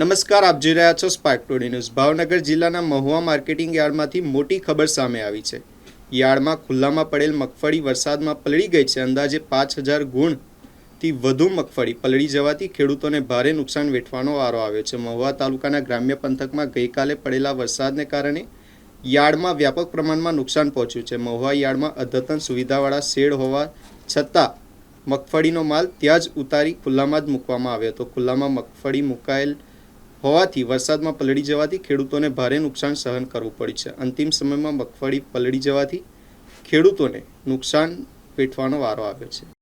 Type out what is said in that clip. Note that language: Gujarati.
નમસ્કાર, આપ જોઈ રહ્યા છો સ્પાર્ક ટુડે ન્યૂઝ ભાવનગર જિલ્લાના મહુવા માર્કેટિંગ યાર્ડમાંથી મોટી ખબર સામે આવી છે. યાર્ડમાં ખુલ્લામાં પડેલ મગફળી વરસાદમાં પલળી ગઈ છે. અંદાજે પાંચ હજાર ગુણથી વધુ મગફળી પલળી જવાથી ખેડૂતોને ભારે નુકસાન વેઠવાનો વારો આવ્યો છે. મહુવા તાલુકાના ગ્રામ્ય પંથકમાં ગઈકાલે પડેલા વરસાદને કારણે યાર્ડમાં વ્યાપક પ્રમાણમાં નુકસાન પહોંચ્યું છે. મહુવા યાર્ડમાં અદ્યતન સુવિધાવાળા શેડ હોવા છતાં મગફળીનો માલ ત્યાં જ ઉતારી ખુલ્લામાં જ મૂકવામાં આવ્યો હતો. ખુલ્લામાં મગફળી મુકાયેલ હોવાથી વરસાદમાં પલળી જવાથી ખેડૂતોને ભારે નુકસાન સહન કરવું પડ્યું છે. અંતિમ સમયમાં મગફળી પલળી જવાથી ખેડૂતોને નુકસાન વેઠવાનો વારો આવ્યો છે.